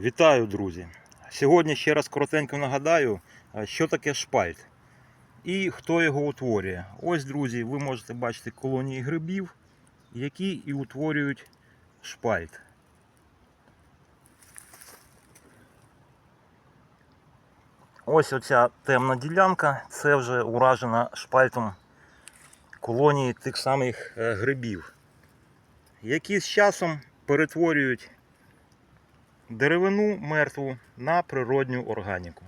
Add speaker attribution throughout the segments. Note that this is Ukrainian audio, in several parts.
Speaker 1: Вітаю, друзі! Сьогодні ще раз коротенько нагадаю, що таке шпальт і хто його утворює. Ось, друзі, ви можете бачити колонії грибів, які і утворюють шпальт. Ось оця темна ділянка це вже уражена шпальтом колонії тих самих е, грибів, які з часом перетворюють деревину мертву на природню органіку.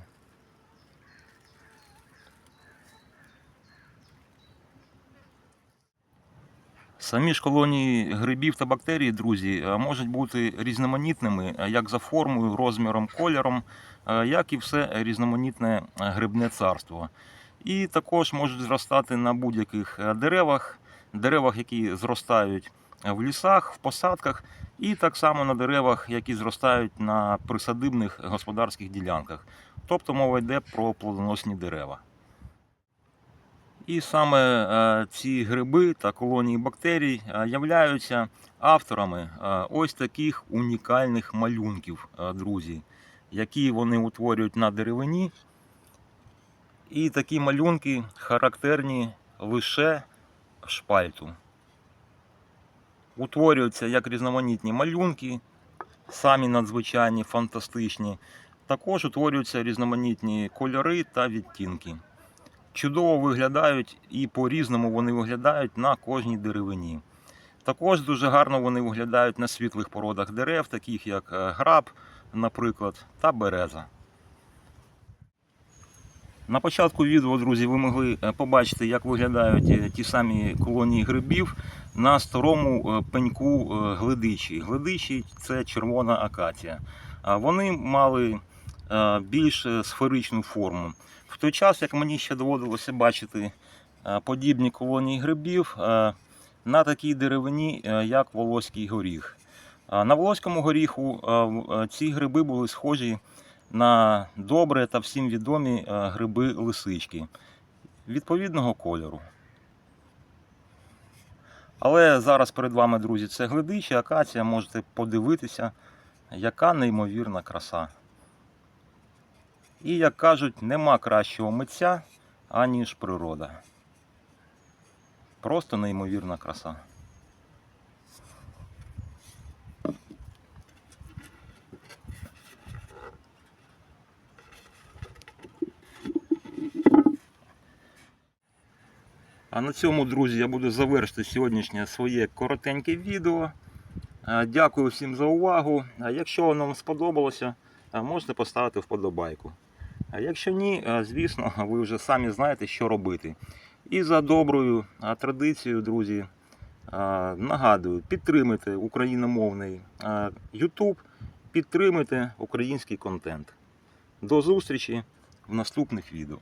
Speaker 1: Самі ж колонії грибів та бактерій, друзі, е, можуть бути різноманітними е, як за формою, розміром, кольором, е, як і все різноманітне грибне царство. І також можуть зростати на будь-яких деревах, деревах, які зростають в лісах, в посадках, і так само на деревах, які зростають на присадибних господарських ділянках. Тобто мова йде про плодоносні дерева. І саме е, ці гриби та колонії бактерій е, являються авторами е, ось таких унікальних малюнків, друзі, які вони утворюють на деревині. І такі малюнки характерні лише шпальту. Утворюються як різноманітні малюнки, самі надзвичайні, фантастичні. Також утворюються різноманітні кольори та відтінки. Чудово виглядають і по-різному вони виглядають на кожній деревині. Також дуже гарно вони виглядають на світлих породах дерев, таких як е, граб, наприклад, та береза. На початку відео, друзі, ви могли е, побачити, як виглядають е, ті самі колонії грибів на старому е, пеньку глидичі. Глидичі це червона акація. Вони мали більш сферичну форму. В той час, як мені ще доводилося бачити подібні колонії грибів на такій деревині, як волоський горіх. На волоському горіху ці гриби були схожі на добре та всім відомі е, гриби лисички відповідного кольору. Але зараз перед вами, друзі, це глидичі, акація, можете подивитися, яка неймовірна краса. І, як кажуть, нема кращого митця, аніж природа. Просто неймовірна краса. А на цьому, друзі, я буду завершити сьогоднішнє своє коротеньке відео. Е, Дякую всім за увагу. Якщо воно вам сподобалося, е, можете поставити вподобайку. А якщо ні, е, звісно, ви вже самі знаєте, що робити. І за доброю традицією, друзі, нагадую, підтримуйте україномовний YouTube, підтримуйте український контент. До зустрічі в наступних відео.